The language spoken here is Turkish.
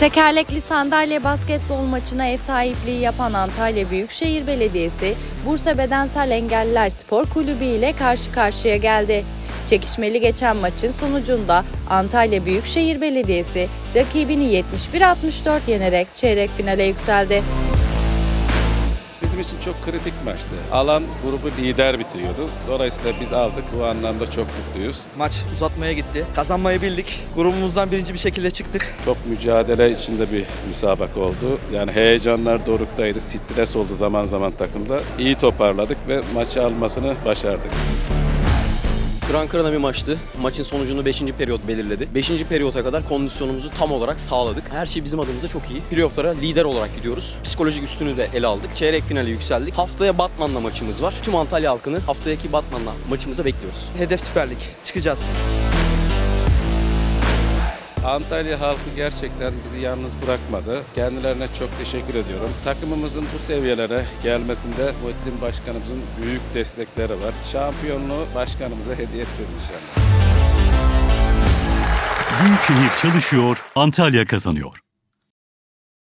Tekerlekli sandalye basketbol maçına ev sahipliği yapan Antalya Büyükşehir Belediyesi, Bursa Bedensel Engelliler Spor Kulübü ile karşı karşıya geldi. Çekişmeli geçen maçın sonucunda Antalya Büyükşehir Belediyesi rakibini 71-64 yenerek çeyrek finale yükseldi. Bizim için çok kritik maçtı. Alan grubu lider bitiriyordu. Dolayısıyla biz aldık. Bu anlamda çok mutluyuz. Maç uzatmaya gitti. Kazanmayı bildik. Grubumuzdan birinci bir şekilde çıktık. Çok mücadele içinde bir müsabaka oldu. Yani heyecanlar doruktaydı. Stres oldu zaman zaman takımda. İyi toparladık ve maçı almasını başardık. Kıran kırana bir maçtı. Maçın sonucunu 5. periyot belirledi. 5. periyota kadar kondisyonumuzu tam olarak sağladık. Her şey bizim adımıza çok iyi. Playoff'lara lider olarak gidiyoruz. Psikolojik üstünü de ele aldık. Çeyrek finale yükseldik. Haftaya Batman'la maçımız var. Tüm Antalya halkını haftaki Batman'la maçımıza bekliyoruz. Hedef Süper Lig. Çıkacağız. Antalya halkı gerçekten bizi yalnız bırakmadı. Kendilerine çok teşekkür ediyorum. Takımımızın bu seviyelere gelmesinde Muhittin Başkanımızın büyük destekleri var. Şampiyonluğu başkanımıza hediye edeceğiz inşallah. Büyükşehir çalışıyor, Antalya kazanıyor.